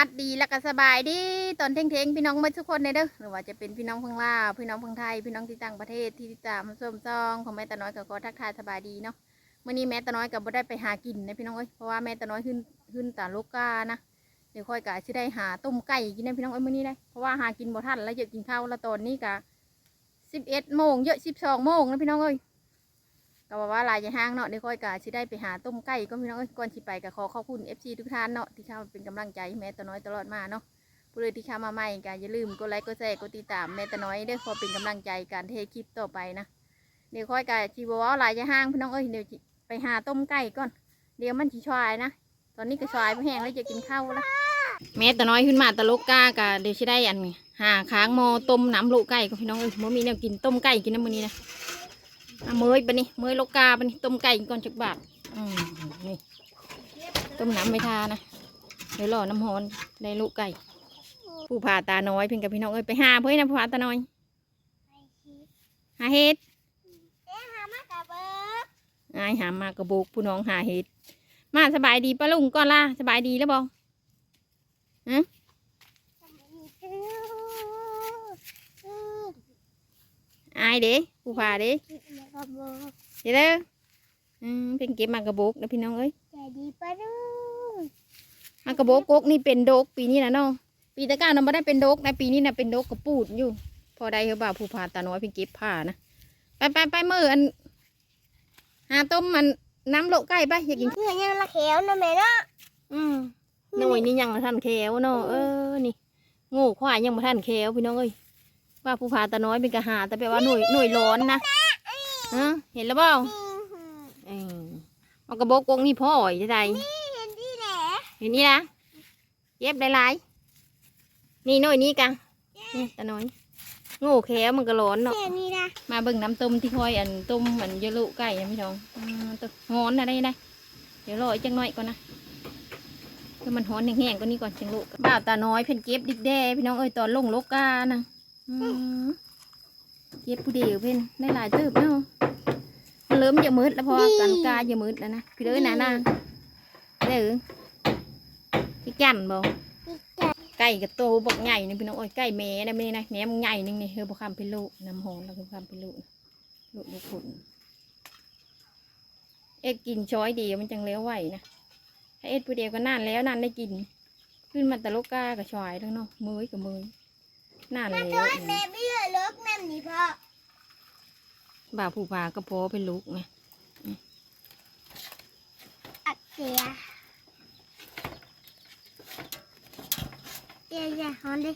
วัสดีแล้วก็สบายดีตอนเท่งๆพี่น้องมาทุกคนเลยเด้อหรือว่าจะเป็นพี่น้องพังลาวพี่น้องพังไทยพี่น้องที่ต่างประเทศที่ติดตามส้มซองของแม่ตาน้อยกับขอทักทายสบายดีเนาะเมื่อนี้แม่ตาน้อยกับบ่ได้ไปหากินนะพี่น้องเอ้ยเพราะว่าแม่ตาน้อยขึ้นขึ้นตาลูกกานะเดี๋ยวค่อยกะสิได้หาต้มไก่กินนะพี่น้องเอ้ยมื้อนี้ได้เพราะว่าหากินบ่ทันแล้วเยอะกินข้าวแล้วตอนนี้กะสิบเอ็ดโมงเยอะสิบสองโมงนะพี่น้องเอ้ย ก็บอกว่าลายจะห้างเนาะเดี๋ยวค่อยกะสิได้ไปหาต้มไก่ก็พี่น้องเอ้ยก่อนสิไปก็ขอขอบคุณ FC ทุกท่านเนาะที่เข้ามาเป็นกำลังใจแม่ตาน้อยตลอดมาเนาะผู้ใดที่เข้ามาใหม่ก็อย่าลืมกดไลค์กดแชร์กดติดตามแม่ตาน้อยเด้อพอเป็นกำลังใจการเทคลิปต่อไปนะเดี๋ยวค่อยกะสิบอกว่าลายจะห้างพี่น้องเอ้ยเดี๋ยวไปหาต้มไก่ก่อน เดี๋ยวมันสิชายนะ ตอนนี้ก็ชายไปแห้งแล้วจะกินข้าวแล้วแม่ตาน้อยขึ้นมาตะลกก้ากะเดี๋ยวสิได้อันหาค้างหมอต้มน้ำลูกไก่ก็พี่น้องเอ้ยบ่มีแนวกินต้มไก่กินน้ำมือนี้นะ อะเมยปะนี่เมยโลกาปะนี่ต้มไก่ก่อนจักบาทอืมนี่ต้มน้ำไม่ทานะเดี๋ยวรอน้ำฮอนได้ลูกไก่ ผู้ผ่าตาน้อยเพิ่งกับพี่น้องเอ้ยไปหาเพื่อนนะผู้ผ่าตาน้อยหาเห็ดอายหามากระโบกผู้น้องหาเห็ดมาสบายดีปะลุงก่อนล่ะสบายดีแล้วบออายเด้ผู้ผ่าเด้ เดี๋ยวเด้ออืมเพิ่งเก็บมากระโบกนะพี่น้องเอ้ยมากระโบกกกนี่เป็นโดกปีนี้นะน้องปีตะก้าเราไม่ได้เป็นโดกนะปีนี้นะเป็นโดกกระปูดอยู่ พอได้เหรอบ่าวผู้พาตาน้อยเพิ่งเก็บผ้านะไปไปไปมืออันหาต้มมันน้ำโลกใกล้ไปอยากกินเพื่อนยังละแขวนะแม่เนาะอืมหน่วยนี่ยังมาท่านแควเนาะเออนี่โง่ควายยังมาท่านแควพี่น้องเอ้ยว่าผู้พาตาน้อยเป็นกระหาแต่แปลว่าหน่วยหน่วยร้อนนะ ฮะเห็นแล้วเปล่าเออมันกระโบกกกนี่พ่อยจะได้เห็นที่แหละเห็นนี่นะเย็บหลายๆนี่หน่อยนี้กันนี่ตาน้อยโง่แควมันก็ร้อนเนาะแค่นี้นะมาเบิ่งน้ำต้มที่คอยอันต้มเหมือนเยอะลุไก่นะพี่น้องอืมตัวฮ้อนนะได้ได้เดี๋ยวรออีกจังหน่อยก่อนนะคือมันฮ้อนแห้งๆกว่านี้ก่อนจังลูกบ้าวตาน้อยเพิ่นเก็บดิกแด้พี่น้องเอ้ยตอนลงโลกานะอืมเก็บผู้เดียวเพิ่นได้หลายตืบเนาะมัน เริ่มจะมืดแล้วพอกันกาจะมืดแล้วนะพี่เด้อนะนางเด้อที่กันบ่ไก่กับโตบอกใหญ่นี่พี่น้องโอ้ยไก่แม่นะไม่ได้นะแม่มึงใหญ่นึงนี่เฮอบ่คำเป็นลูกน้ำหอมแล้วก็คำเป็นลูกลูกลูกผุนเอ็ดกินช้อยเดียวมันจังเลี้ยวไหวนะถ้าเอ็ดผู้เดียวก็นานแล้วนานได้กิน ขึ้นมาแต่ลูกกากับชอยแล้วเนาะมือกับมือนานแล้วแม่ไม่เหลือลกแม่นี่พ่อ บ่าผู้พาก็พอเป็นลูกไงอักเสียเดี๋ยวอย่าฮอนดิ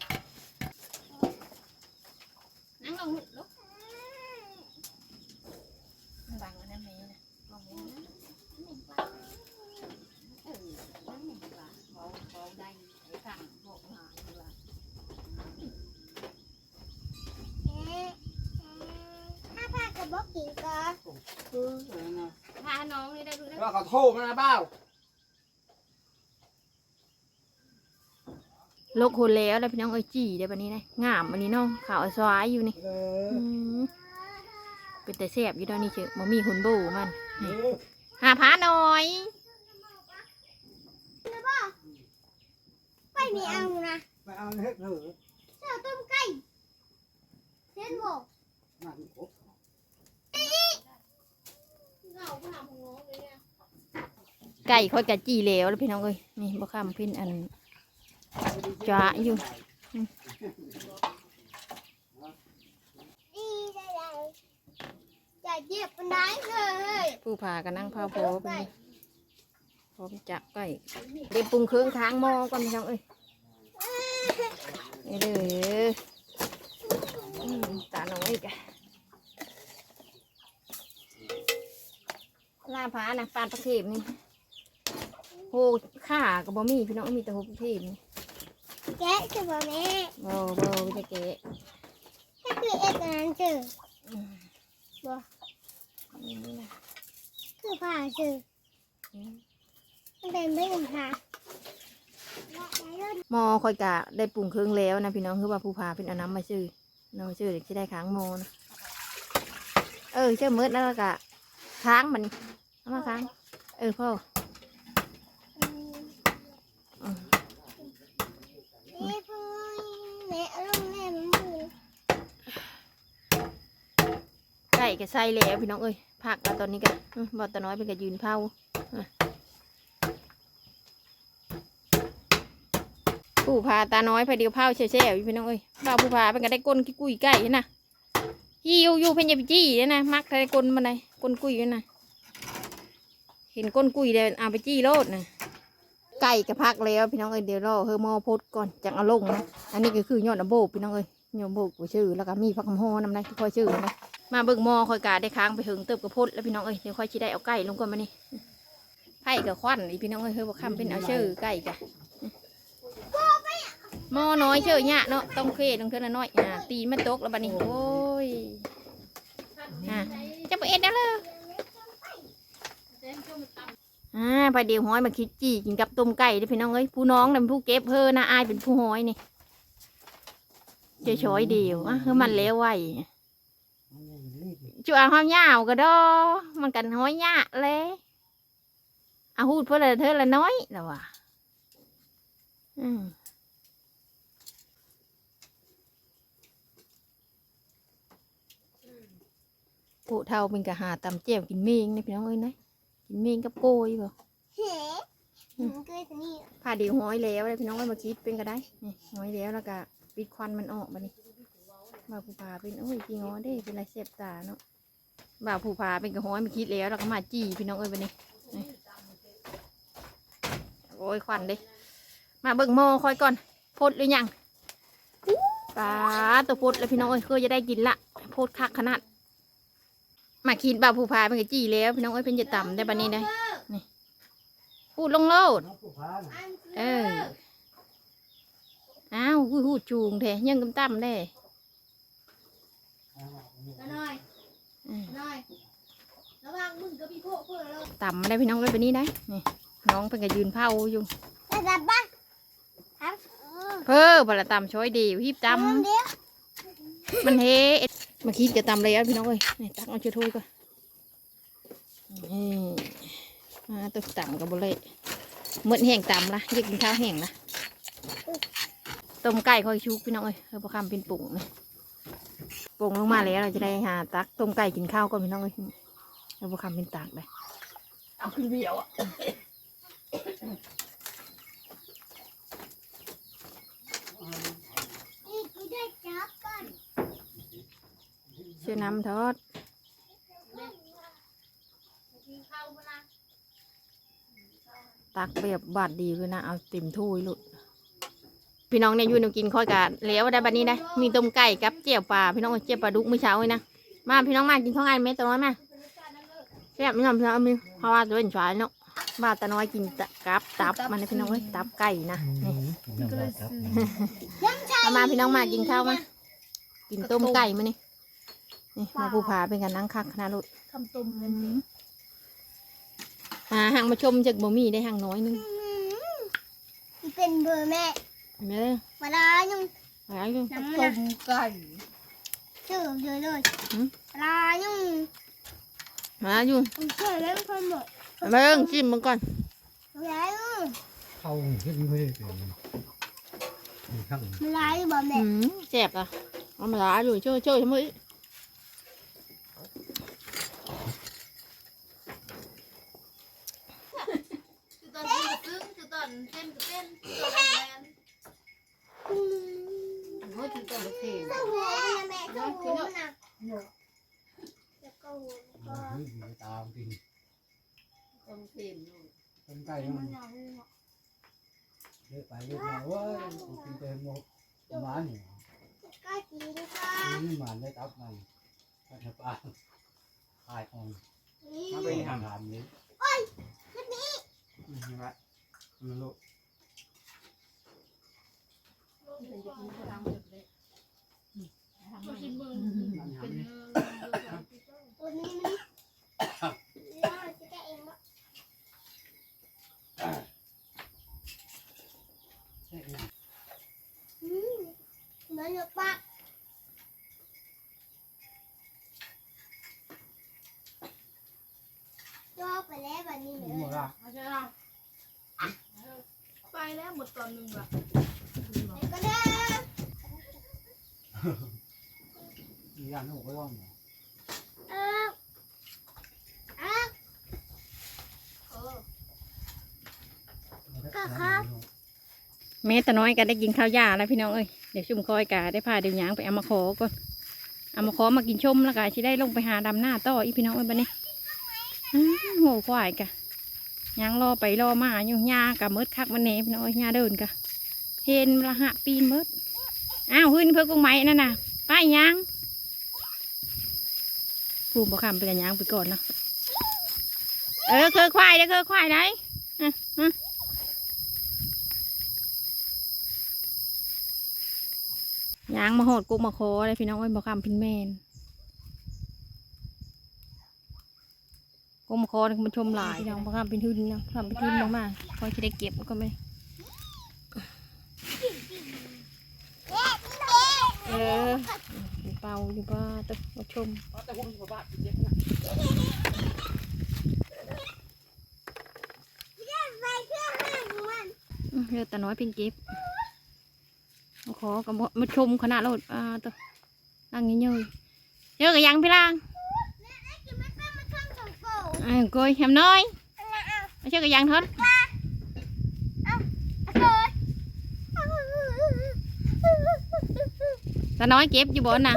นั่งลงลูกบังอันนั้นไหมนะลองนะเออนั่งหนึ่งดีกว่าเบาเบาได้ไอ้ข้างบอกหาดีกว่า เอ๊ะถ้าพา กับบอกกินก็พาน้องนี่ได้ดูได้ว่าเขาโทรมานะเบ้าโลกคนแล้วแล้วพี่น้องเอ้ยจีได้ปะนี้ได้งามอันนี้เนาะขาวสวายอยู่นี่เอออืมเป็นแต่แซ่บอยู่ตอนนี้เชอะมันมีหุ่นโบมันเออหาพาหน่อยไปมีเอานะไปเอาเฮ็ดเถอะเจ้าต้มไก่เส้นบอกนั่นโอ้ ไก่ค่อยกะจีแล้วแล้วพี่น้องเอ้ยนี่บ่คำเพิ่นอันจ้าอยู่ดีได้เลยอย่าเหยียบมันได้เลยผู้พากันนั่งพาโพไปนี่พร้อมจับไก่เดี๋ยวปรุงเครื่องค้างหม้อก่อนพี่น้องเอ้ยนี่เด้ออืมตาน้อยกะลาพานะปานประเทศนี่โหข่ากับบ่มีพี่น้องมีแต่โหประเทศนี่แกะจะบอกแม่บ่บ่จะเกะถ้าคือเอ็ดอันนั้นเจออืมบ่นี่นะคือผ่าเจออืมมันเป็นไม่ถึงผ่าหมอคอยกะได้ปรุงเครื่องแล้วนะพี่น้องคือว่าผู้พาเป็นเอาน้ำมาซื้อน้ำมาซื้อเด็กที่ได้ค้างหมอนะเออเชื่อมืดแล้วกะค้างมันเอา มาค้างเออพ่อนี่แกแส่แล้วพี่น้องเอ้ยผักเาตอนนี้กันบอตะน้อยเป็นกับยืนเผาผู้พาตาน้อยไปเดียวเผาเฉยๆพี่น้องเอ้ยเผาผู้พาเป็นกันได้ก้นกุ้ยไก่นะยี่อยู่อยู่เพิ่นจะไปจี้นะมักได้ก้นมาไหนก้นกุ้ยนะ เห็นก้นกุยเดี๋ยวเอาไปจี้โลดนะไก่กับพักแล้วพี่น้องเอ้ยเดี๋ยวรอเฮอหมอพดก่อนจังเอาลงนะอันนี้ก็คือยอดอโบกพี่น้องเอ้ยยอดอโบกกูชื่อแล้วก็มีพักคำโฮนำได้ที่คอยชื่อนะมาเบิ่งหมอคอยกาได้ค้างไปถึงเติบกระพดแล้วพี่น้องเอ้ยเดี๋ยวค่อยชิได้เอาไก่ลงก่อนมานี่ไผ่กับควันอีพี่น้องเอ้ยเฮ้ยบอกคำเป็นเอาชื่อไก่กะหมอน้อยเชื่อเนี่ยเนาะต้องเคลต้องเท่าน้อยอ่าตีนมันตกแล้วบัดนี้โอ้ยอ่าจะไปเอ็ดได้เลย อ่าพอเดียวห้อยมาคิดจีกินกับต้มไก่ด้พี่น้องเอ้ยผู้น้องนำผู้เก็บเฮ้อนะอายเป็นผู้ห้อยนี่เจะช้อยเดียวอะคือมันเล้วไวจุ่อาห้อยยาวก็ดอมันกันห้อยยะเลยอาหูดเพื่อเธอละน้อยแล้วว่ะอืมผู้เท่าเป็นกะหาตำเจียกินเมงนี่พี่น้องเอ้ยนะ กยตัวนี้ผ่าเดียวห้อยแล้วเลยพี่น้องเอ้ยมาคิดเป็นก็ได้นี่ห้อยแล้วแล้วก็ปิดควันมันออกมานี่บ่าวผู้พาเป็นโอ้ยจริงอ๋อเด้เป็นไรเสียบตาเนาะบ่าวผู้พาเป็นกระห้อยมาคิดแล้วแล้วก็มาจี้พี่น้องเอ้ยบันนี้นี่โอ้ยควันเด้มาเบิ่งหม้อคอยก่อนพดหรือยังปลาตัวพดแล้วพี่น้องเอ้ยเคยจะได้กินละพดคักขนาด มาคิดบ่าวผู้พาเป็นกระจี้แล้วพี่น้องเอ้ยเป็นจะต่ำได้บันนี้ได้พูดลงโลดน้องผู้พานเอออ้าวหูหูจูงแท้ยังกำตั้มได้น้อยอืมน้อยระวังมึงกับพี่โคเพื่อเราต่ำได้พี่น้องเลยแบบนี้ได้นี่น้องเป็นก็ยืนเผาอยู่จะจับบ้างครับเพ้อบละต่ำช่วยดีหิบต่เดี๋ยวำมันเฮ มาคิดจะต่ำเลยอะพี่น้องเอ้ยนี่ตักเอาเชือถ้วยก่อนนี่มาตัวต่ำกับบเละเหมือนแห้งต่ำละอยากกินข้าวแห้งละต้มไก่คอยชุกพี่น้องเอ้ยเออพอคำเป็นปุ่งนะปุ่งลงมาแล้วเราจะได้หาตักต้มไก่กินข้าวก่อนพี่น้องเอ้ยเออพอคำเป็นตากเลยเอาขึ้นเดียวอะ นี่กูได้จับก่อน เชื่อน้ำทอดตักแบบบาดดีเลยนะเอาเต็มถ้วยลุดพี่น้องเนี่ยอยู่ในกินค่อยกันแล้วได้บัดนี้ได้มีต้มไก่กับเจียวปลาพี่น้องเจียวปลาดุกเมื่อเช้าเลยนะมาพี่น้องมากินข้าวงานไหมตัวน้อยมาแซ่บพี่น้องพี่น้องเอามือเพราะว่าตัวเป็นชายเนาะบ้านตาน้อยกินตะกับตับมันนะพี่น้องเอ้ยตับไก่นะนี่เอามาพี่น้องมากินข้าวมากินต้มไก่มานี่ นี่มาผู้พาเป็นกันนั่งคักขนาดลุดคำตุ่มหาหางมาชมจากบ่มีได้หางน้อยนึงเป็นเบอร์แม่เห็นไหมเด้อมาลายุ่งหาอยู่น้ำมันไก่ชื่อเยอะเลยลายุ่งหาอยู่ผมเชื่อแล้วคนหมดเอามาเบิ่งจิ้มมันก่อนลายุ่งเข้าขึ้นไม่ได้เกินมีข้างมาลาอยู่บ่แม่อืมแซ่บอะเอามาลาอยู่ช่วยช่วยทำไม คือตอนซื้อซึ้งคือ ตอนเต้นก็เต้นคือตอนแรงแรงโอ้ยคือตอนรถเข็นเจ้าหัวนะแม่เจ้าหัวนะแล้วก็หัวก็นี่อยู่ตามที่ตอนเข็นอยู่ต้นไก่มันเยอะไปเยอะมาเว้ยกินเต็มหมดหมาเนี่ยก็กินก็นี่หมาได้ตับมันก็จะปลาขายของนี่ ไปแล้วหมดตอนหนึ่งละก็ได้อีกอย่างนึงผมก็ว่างอยู่อ้าอ้อ้ก็ครับ แม่ตาน้อยก็ได้กินข้าวยาแล้วพี่น้องเอ้ยเดี๋ยวชุ่มคอยกาได้พาเดี๋ยวยางไปเอามาขอก่อนเอามาขอมากินชมแล้วกาชิได้ลงไปหาดำหน้าต่ออีพี่น้องเอ้ยบันนี้โง่ควายกะ ยางรอไปรอมาอยู่หญ้ากะมืดคักมันแหน่พี่น้องเอ้ยหญ้าเดินกะเห็นละหะปีนมืดอ้าวขึ้นเพื่อกงไม้นั่นน่ะไปหยางพูดบอกคำไปกันยางไปก่อนเนาะเออเคยควายเด้อเคยควายได้ยางมาโหดกุกมาโคเลยพี่น้องเอ้บอกคำพินแมน กุกมคนี่มันชมหลายพี่น้องบอกคำเป็นทุนนะคำเป็นทุนมากๆคอยจะได้เก็บก็ไม่เอออยู่เป่าอยู่บ้าตึกมาชมแต่มอยู่บ้านเจ็บนะไปเพื่ออื้อเลือดตาน้อยเป็นเก็บมาขอกับมาชมขนาดเราอ่าตัวนั่งเงี้ยเจอะกับยังพี่ล่าง จะไม่ต้องมาทำ กับโฟอ่าโกยแฮมน้อยอะไรเอามาเจอกับยังทอดเอาเลยตาน้อยเก็บอยู่บนน่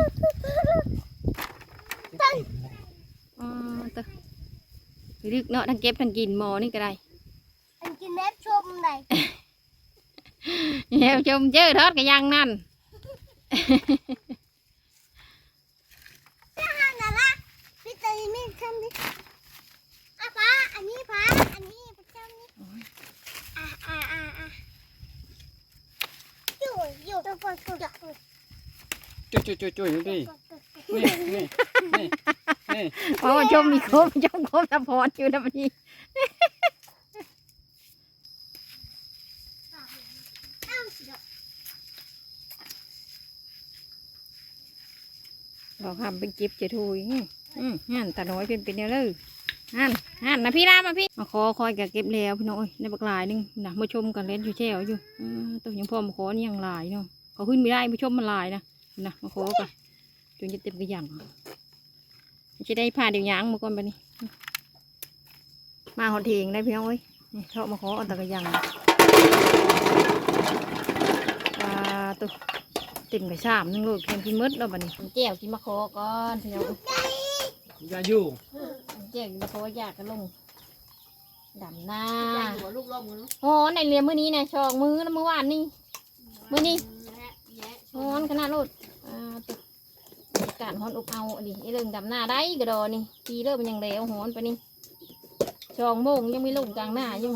อันาะทั้งเก็บทั้งกินหมอนี่ก็ได้อันนเล็บชมไหนเดี๋ยวชมเจอทอดกับยังนั่นห้างนะละพี่ตีมีอะอันนี้ฟ้าอันนี้ประจำนี่อะอะอะอะอยู่อยู่ตัวคนสุดอะจุ๊ยจุ๊ยจุ๊ยจุ๊ยนี่นี่นี่นี่นี่เพราะว่าชมมีครบชมครบสะพอนอยู่นะพี่เอ้าเดี๋ยวบอกคำเป็นจิบจะทุยอืมฮั่นตาน้อยเป็นเป็นแนวเลย ฮั่นฮั่นนะพี่รามมาพี่มาขอคอยกับเก็บแล้วพี่น้อยในบักหลายหนึงนะมาชมกันเล่นอยู่แช่วอยู่อืมตัวยังพ่อมาขอนี่ยังหลายเนาะเขาขึ้นไม่ได้มาชมมันหลายนะนะมาขอกันจนจะเต็มกระยังจะได้พาเดี๋ยวยางมาก่อนไปนี่มาหอดเถียงได้พี่น้องเอ้ยนี่ชอบมาขอเอาแตะกระยังปลาตัวติ่นไปสามนึงลูกแทนกินมืดแล้วบัดนี้แก้วกินมะขอก่อนพี่น้องอย่าอยู่ แก้วกินมะขออยากกันลงดำหน้าย่างหัวลูกลมกันลูกโอ้ในเรียนมื้อนี้นะชองมือแล้วเมื่อวานนี่ มื้อนี้ แยะแยะฮ้อนขนาดลูกอ่าตัวบรรยากาศฮ้อนอบเอาอันนี้ไอ้เรื่องดำหน้าได้กระดอนี่ปีเริ่มมันยังเหลวฮ้อนไปนี่ชองโมงยังไม่ลงกลางหน้าอยู่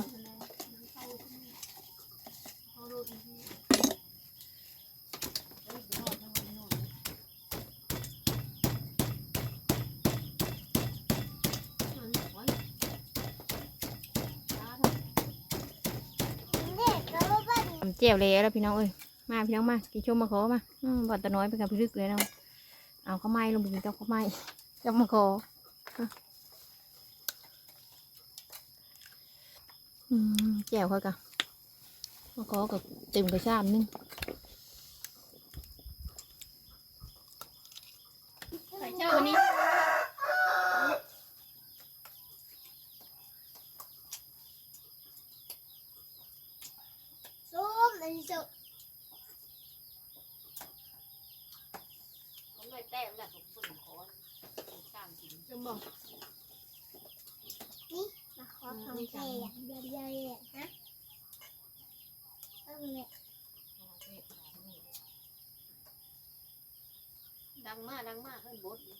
เด็กแล้วก็บ้าน ทำแจ่ วแล้วแล้วพี่น้องเอ้ยมาพี่น้องมากินชมมะขอมาอืมบอดตะน้อยไปกับพี่ลึกเลยเนาะเอาข้าวไม้ลงไปกินกับข้าวไม้กับมะขออะอืมแจ่วเขากะมะขอกับเต็มกระชามนึงไปเจ้าวันนี้ ส้มอันนี้ส้ม ผมไม่แต้มแหละผมปุ่นคอนสามกินจะบอก มาขอทำแค่อย่างเดียวๆเลยนะเอาเนี่ย ดังมากดังมากขึ้นบด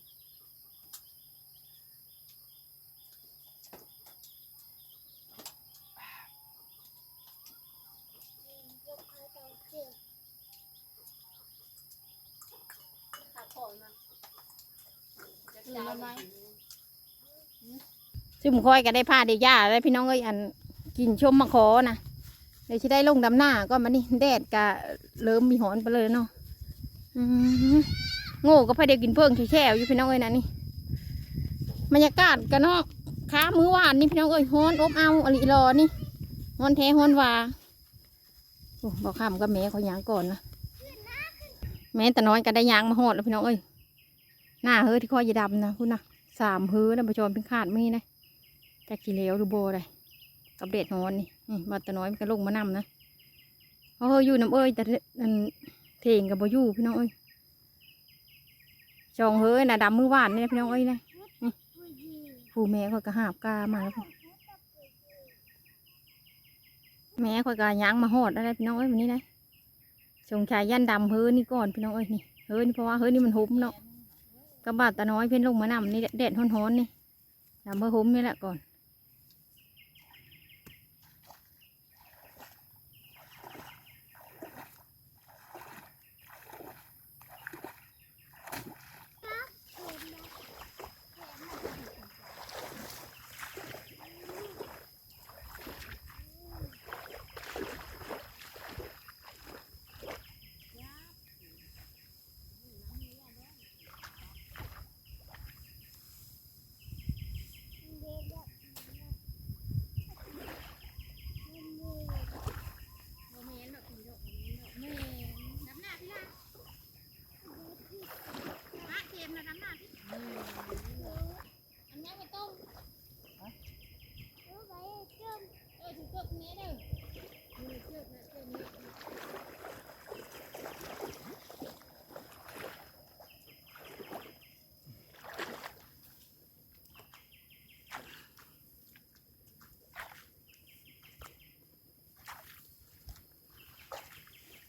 ยกให้ตัวเพื่อนขาคอยมาจะจ่ายไหมซึ่งคอยก็ได้พาได้ยาได้พี่น้องเอ้ยอันกินชมมะขอนะเดี๋ยวจะได้ลงดำหน้าก็มานี่แดดกะเริ่มมีหอนไปเลยเนาะอืม โง่ก็พาเดียวกินเพิ่งแช่ๆอยู่พี่น้องเอ้ยนะนี่บรรยากาศกันเนาะขามื้อหวานนี่พี่น้องเอ้ยฮ้อนอบเอาอลิรอนี่ฮ้อนแท้ฮ้อนวาโอ้บอกข้ามก็แม่เขายางก่อนนะแม่แต่น้อยก็ได้ยางมาหอดแล้วพี่น้องเอ้ยหน้าเฮ้ยที่คอยจะดำนะคุณนะสามเฮ้ยนะประชมเป็นขาดมีนะจากกี่เลวหรือโบเลยกับเด็ดฮ้อนนี่นี่บาดตะน้อยมันก็ลงมานำนะเพราเฮาอยู่น้ำเอ้ยแต่เทงกับบอยู่พี่น้องเอ้ย จองเฮ้ยน่ะดำมือหวานเนี่ยพี่น้องเอ้ยนะผู้หญิงผู้แม่ข่อยก็หาบกามาแล้วแม่ข่อยก็ย่างมาหอดอะไรพี่น้องเอ้ยวันนี้นะชงชายยันดำเฮ้ยนี่ก่อนพี่น้องเอ้ยนี่เฮ้ยนี่เพราะว่าเฮ้ยนี่มันหุบเนาะกระบาดตาน้อยเพิ่นลงมานำนี่แดดฮ้อนๆนี่ดำเฮ้ยหุบนี่แหละก่อน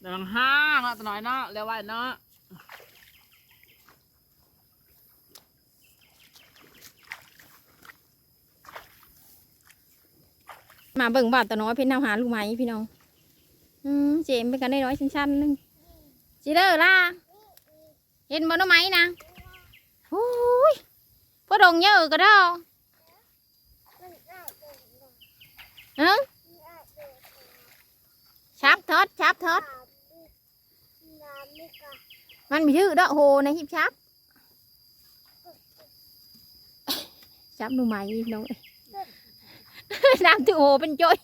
เดี๋ยวมันห้างะตัวน้อยเนาะเร็วไว้เนาะมาเบิ่งบาดตะน้อยเพิ่นเอาหาลูกไม้พี่น้องอืมเจมเป็นกันได้ร้อยชั้นๆนึงจีเด้อล่ะเห็นบ่หน้อไม้นะโอ้ยพอดงเยอะก็ได้เอ้งชับทอดชับทอด มันมีชื่อดอกโหในหิบชับชับหนูไหมน้องเอ้ยน้ำที่โหเป็นจ้อย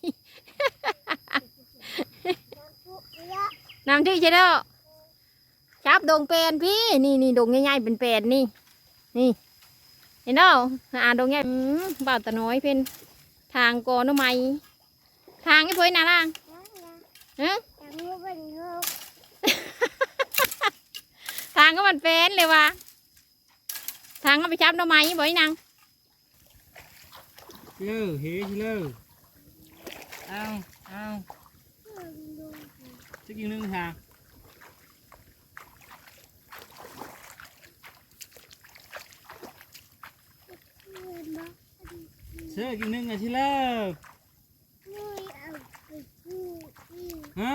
น้ำที่ใช่ดอกชับดงเป็นพี่นี่นี่ดงง่ายๆเป็นแปดนี่ นี่เห็นดอกอ่าดงง่ายอืมบ่าวตะน้อยเป็นทางกอหนูไหมทางไอ้เพื่อนน่ะล่ะเอ้ง ทางก็มันเป็นเลยว่ะทางก็ไปชับหน่อไม้บ่อยนางชิเลอร์เฮ้ชิเลอร์เอาเอาจะกินนึ่งค่ะเชื่อกินนึ่งอะชิเลอร์ฮะ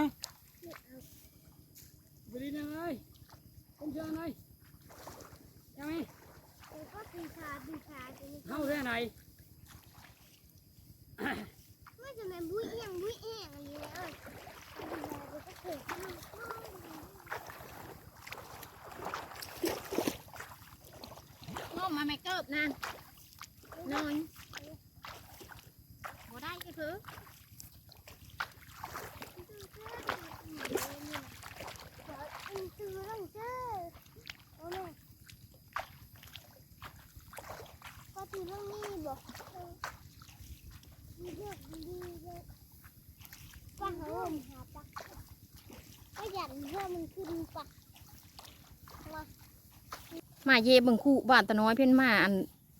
ไปดีนะเอ้ยผมเชื่อหน่อยยังไงเข้าแค่ไหน ไม่จะเป็นบุ้ยเอียงบุ้ยเอียงอะไรเลยก็เกิดขึ้น ง้มมาไม่เกิบนางนอน ก็คือซื้อต้องเจอโอ้แม่ก็ตีเรื่องนี้บอกดีเลือกดีเลยป้าเขาหาปักก็อยากเพื่อมันขึ้นปักมาเย่เบิ่งคู่บ้านตะน้อยเพิ่อนมาอัน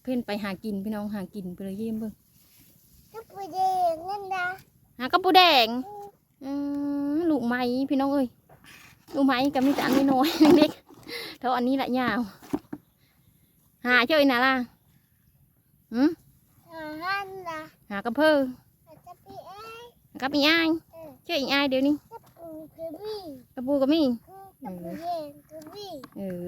เพิ่อนไปหากินพี่น้องหากินไปเลยเย่เบิ่ง ก็ไปเดงนั่นนะ หา กระปูแดงอืมลูกไม้พี่น้องเอ้ยลูกไม้ก็มีแต่อันน้อยๆเล็กๆเท่าอันนี้แหละยาวหาเจ้าอีน่ะล่ะหืมอ่าฮันนะหากระเพื่ออาจจะไปเอ้ยหากับอีอ้ายเออเจ้าอีอ้ายเดี๋ยวนี้ก็ปูกระบี่กระปูก็มีก็ปูเดงกระบี่เออ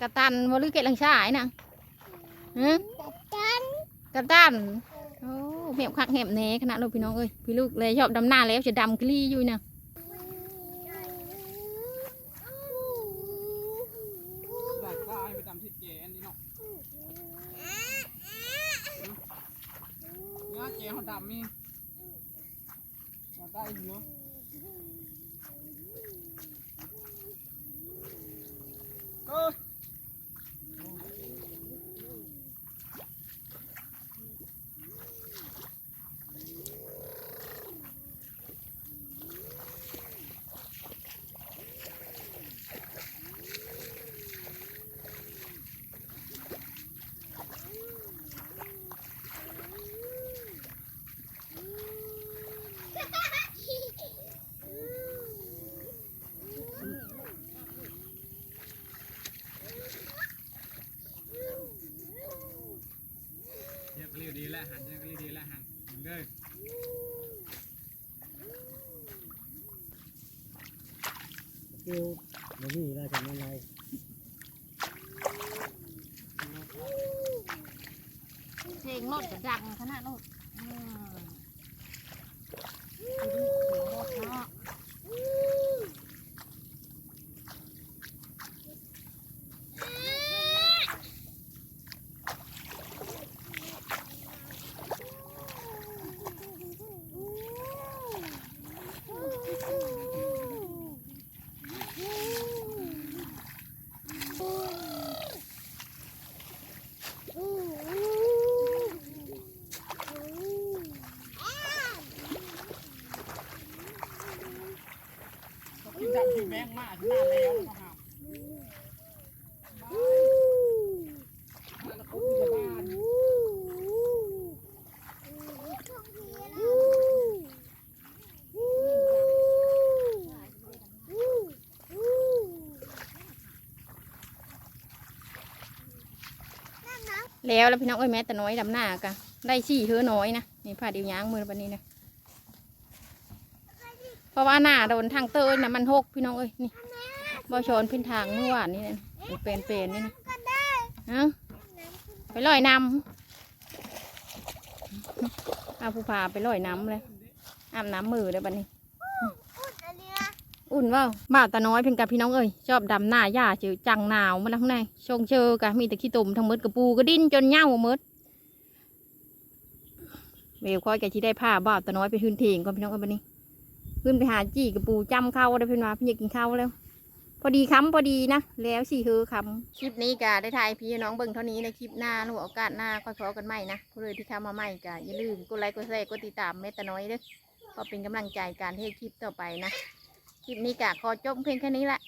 กระตันบ่หรือเกลังชายนะฮะกระตันกระตันโอ้เหมคักเหมเนขนาดลูกพี่น้องเอ้ยพี่ลูกเลยชอบดำหน้าแล้วจะดำกลี่อยู่นะเจ้าดำมีได้เยอะเอ แล้วหันเรียกเรียกดีแล้วหันเด้อคิวมันนี่น่าจะไม่ไรเพลงรถจะดังขนาดรถอืมเสียงรถเนาะ กินดำกินแมงมากที่หน้าแล้วนะครับแล้วแล้วแล้วพี่น้องเอ้ยแม่แต่น้อยดำหน้ากะได้สี่เธอน้อยนะนี่ผ่าเดียวยางมือวันนี้นะ ราะว่าหน้าโดนทางเตยนะมันหกพี่น้องเอ้ยนี่บอชอนพื้นทางเมื่อวานนี่นะเป็นเป็นๆนี่นะเอาไปลอยน้ำเอาผู้พาไปลอยน้ำเลยอาบน้ำมือเลยบัดนี้ อุ่นเว่าบ่าวตาน้อยเพิ่นกับพี่น้องเอ้ยชอบดำหน้าหญ้าเจอจังหนาวมาแล้วข้างในชงเชอกะมีแต่ขี้ตุ่มทั้งหมดกระปูก็ดิ้นจนเหย้าหมดเวลค่อยกะที่ได้ผ้าบ่าวตาน้อยไปขึ้นเถียงก่อนพี่น้องเอ้ยบัดนี้ ขึ้นไปหาจี้กับปูจำเข้าได้เพิ่นว่าพี่อยากกินข้าวแล้ว พอดีคำพอดีนะ แล้วสี่คือคำคลิปนี้กะได้ถ่ายพี่น้องเบิ่งเท่านี้ในคลิปหน้าหนูโอกาสหน้าค่อยพอกันใหม่นะผู้เลยที่เข้ามาใหม่กะอย่าลืมกดไลค์กดแชร์กดติดตามเมตตาน้อยเด้อเพอเป็นกำลังใจการเทคลิปต่อไปนะ คลิปนี้กะขอจบเพียงแค่นี้แหละ